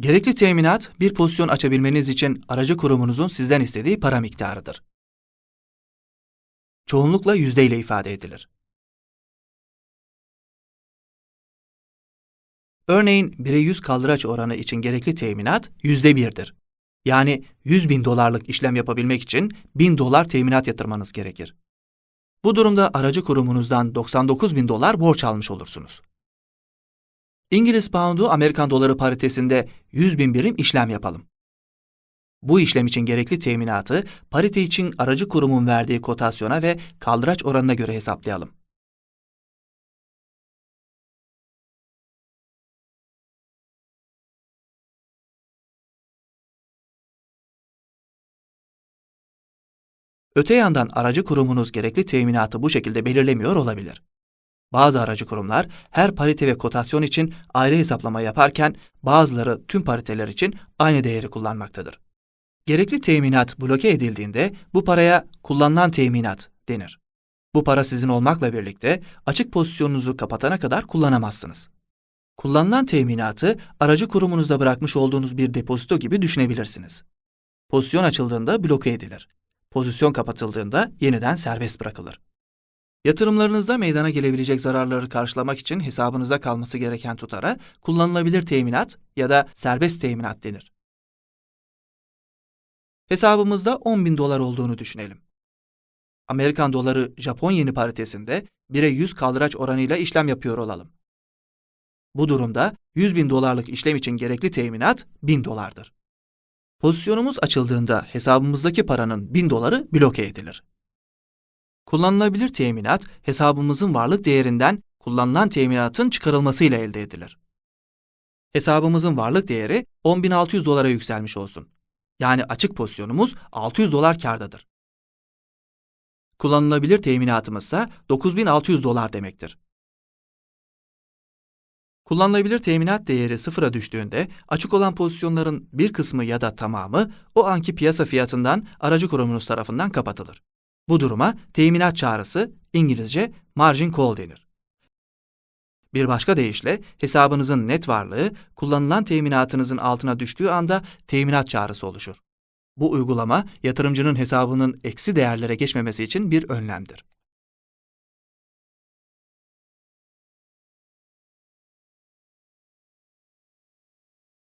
Gerekli teminat, bir pozisyon açabilmeniz için aracı kurumunuzun sizden istediği para miktarıdır. Çoğunlukla yüzdeyle ifade edilir. Örneğin 1'e 100 kaldıraç oranı için gerekli teminat yüzde birdir. Yani 100 bin dolarlık işlem yapabilmek için 1000 dolar teminat yatırmanız gerekir. Bu durumda aracı kurumunuzdan 99 bin dolar borç almış olursunuz. İngiliz poundu Amerikan doları paritesinde 100 bin birim işlem yapalım. Bu işlem için gerekli teminatı parite için aracı kurumun verdiği kotasyona ve kaldıraç oranına göre hesaplayalım. Öte yandan aracı kurumunuz gerekli teminatı bu şekilde belirlemiyor olabilir. Bazı aracı kurumlar her parite ve kotasyon için ayrı hesaplama yaparken bazıları tüm pariteler için aynı değeri kullanmaktadır. Gerekli teminat bloke edildiğinde bu paraya kullanılan teminat denir. Bu para sizin olmakla birlikte açık pozisyonunuzu kapatana kadar kullanamazsınız. Kullanılan teminatı aracı kurumunuzda bırakmış olduğunuz bir depozito gibi düşünebilirsiniz. Pozisyon açıldığında bloke edilir. Pozisyon kapatıldığında yeniden serbest bırakılır. Yatırımlarınızda meydana gelebilecek zararları karşılamak için hesabınızda kalması gereken tutara kullanılabilir teminat ya da serbest teminat denir. Hesabımızda 10 bin dolar olduğunu düşünelim. Amerikan doları Japon yeni paritesinde 1'e 100 kaldıraç oranıyla işlem yapıyor olalım. Bu durumda 100 bin dolarlık işlem için gerekli teminat 1000 dolardır. Pozisyonumuz açıldığında hesabımızdaki paranın 1000 doları bloke edilir. Kullanılabilir teminat, hesabımızın varlık değerinden kullanılan teminatın çıkarılmasıyla elde edilir. Hesabımızın varlık değeri 10.600 dolara yükselmiş olsun. Yani açık pozisyonumuz 600 dolar kârdadır. Kullanılabilir teminatımız ise 9600 dolar demektir. Kullanılabilir teminat değeri sıfıra düştüğünde açık olan pozisyonların bir kısmı ya da tamamı o anki piyasa fiyatından aracı kurumunuz tarafından kapatılır. Bu duruma teminat çağrısı, İngilizce margin call denir. Bir başka deyişle hesabınızın net varlığı kullanılan teminatınızın altına düştüğü anda teminat çağrısı oluşur. Bu uygulama yatırımcının hesabının eksi değerlere geçmemesi için bir önlemdir.